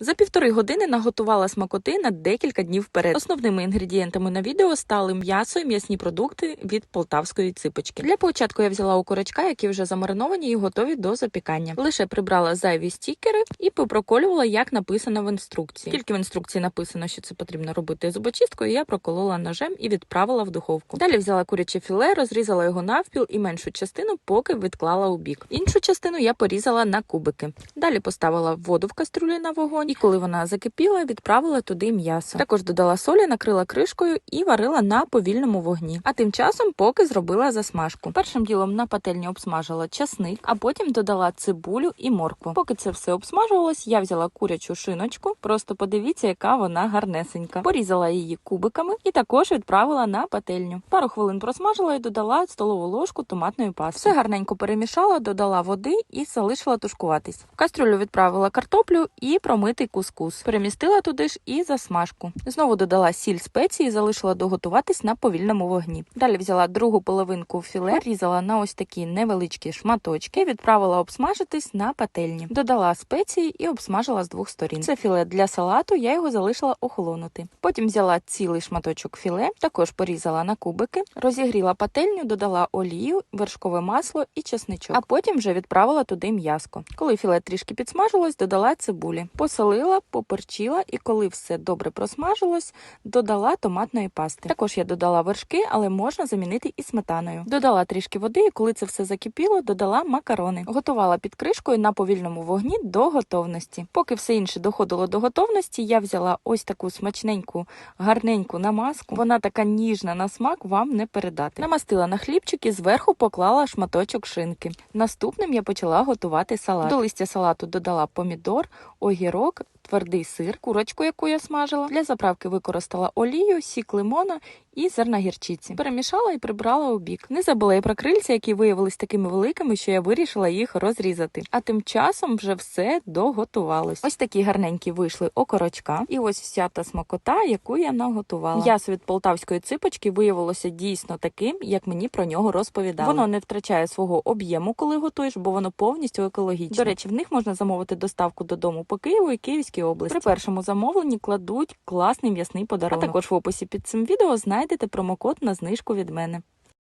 За півтори години наготувала смакоти на декілька днів вперед. Основними інгредієнтами на відео стали м'ясо і м'ясні продукти від полтавської ципочки. Для початку я взяла окорочка, які вже замариновані і готові до запікання. Лише прибрала зайві стікери і попроколювала, як написано в інструкції. Тільки в інструкції написано, що це потрібно робити зубочисткою. Я проколола ножем і відправила в духовку. Далі взяла куряче філе, розрізала його навпіл і меншу частину поки відклала у бік. Іншу частину я порізала на кубики. Далі поставила воду в кастрюлі на вогонь, і коли вона закипіла, відправила туди м'ясо. Також додала солі, накрила кришкою і варила на повільному вогні. А тим часом поки зробила засмажку. Першим ділом на пательні обсмажила часник, а потім додала цибулю і моркву. Поки це все обсмажувалось, я взяла курячу шиночку. Просто подивіться, яка вона гарнесенька. Порізала її кубиками і також відправила на пательню. Пару хвилин просмажила і додала столову ложку томатної пасти. Все гарненько перемішала, додала води і залишила тушкуватись. В кастрюлю відправила картоплю і промитий кускус. Перемістила туди ж і засмажку. Знову додала сіль спеції, і залишила доготуватись на повільному вогні. Далі взяла другу половинку філе, різала на ось такі невеличкі шматочки, відправила обсмажитись на пательні. Додала спеції і обсмажила з двох сторін. Це філе для салату, я його залишила охолонути. Потім взяла цілий шматочок філе, також порізала на кубики, розігріла пательню, додала олію, вершкове масло і чесничок. А потім вже відправила туди м'яско. Коли філе трішки підсмажилось, додала цибулі, посолила, поперчила, і коли все добре просмажилось, додала томатної пасти. Також я додала вершки, але можна замінити і сметаною. Додала трішки води, і коли це все закипіло, додала макарони. Готувала під кришкою на повільному вогні до готовності. Поки все інше доходило до готовності, я взяла ось таку смачненьку, гарненьку намазку. Вона така ніжна на смак, вам не передати. Намастила на хлібчик і зверху поклала шматочок шинки. Наступним я почала готувати салат. До листя салату додала помідор, огірок. Твердий сир, курочку, яку я смажила. Для заправки використала олію, сік лимона і зерна гірчиці. Перемішала і прибрала у бік. Не забула і про крильця, які виявились такими великими, що я вирішила їх розрізати. А тим часом вже все доготувалось. Ось такі гарненькі вийшли окорочка. І ось вся та смакота, яку я наготувала. М'ясо від полтавської ципочки виявилося дійсно таким, як мені про нього розповідали. Воно не втрачає свого об'єму, коли готуєш, бо воно повністю екологічне. До речі, в них можна замовити доставку додому по Києву Київській області. При першому замовленні кладуть класний м'ясний подарунок. А також в описі під цим відео знайдете промокод на знижку від мене.